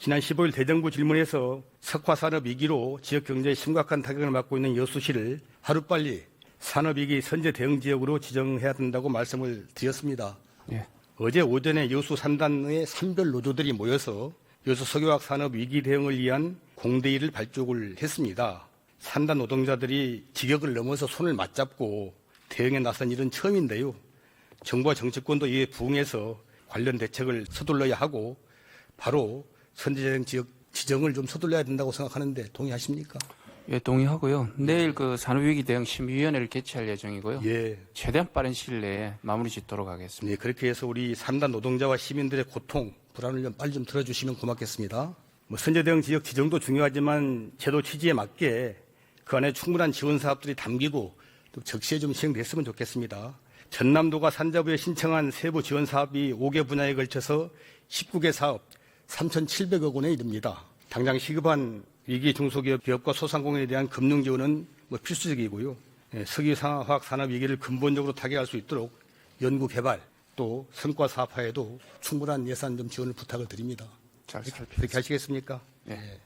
지난 15일 대정부 질문에서 석화산업 위기로 지역 경제에 심각한 타격을 받고 있는 여수시를 하루빨리 산업위기 선제 대응 지역으로 지정해야 된다고 말씀을 드렸습니다. 예. 어제 오전에 여수 산단의 산별 노조들이 모여서 여수 석유화학 산업 위기 대응을 위한 공대회를 발족을 했습니다. 산단 노동자들이 직역을 넘어서 손을 맞잡고 대응에 나선 일은 처음인데요. 정부와 정치권도 이에 부응해서 관련 대책을 서둘러야 하고 바로 선제적 지역 지정을 좀 서둘러야 된다고 생각하는데 동의하십니까? 예, 동의하고요. 내일 그 산업위기 대응 심의위원회를 개최할 예정이고요. 예. 최대한 빠른 시일 내에 마무리 짓도록 하겠습니다. 네, 그렇게 해서 우리 산단 노동자와 시민들의 고통, 불안을 좀 빨리 좀 들어주시면 고맙겠습니다. 뭐 선제 대응 지역 지정도 중요하지만 제도 취지에 맞게 그 안에 충분한 지원 사업들이 담기고 또 적시에 좀 시행됐으면 좋겠습니다. 전남도가 산자부에 신청한 세부 지원 사업이 5개 분야에 걸쳐서 19개 사업 3,700억 원에 이릅니다. 당장 시급한 위기 중소기업 기업과 소상공인에 대한 금융 지원은 뭐 필수적이고요. 예, 석유 화학 산업 위기를 근본적으로 타개할 수 있도록 연구 개발 또 성과 사업화에도 충분한 예산 좀 지원을 부탁을 드립니다. 잘 살펴. 그렇게 하시겠습니까? 예. 예.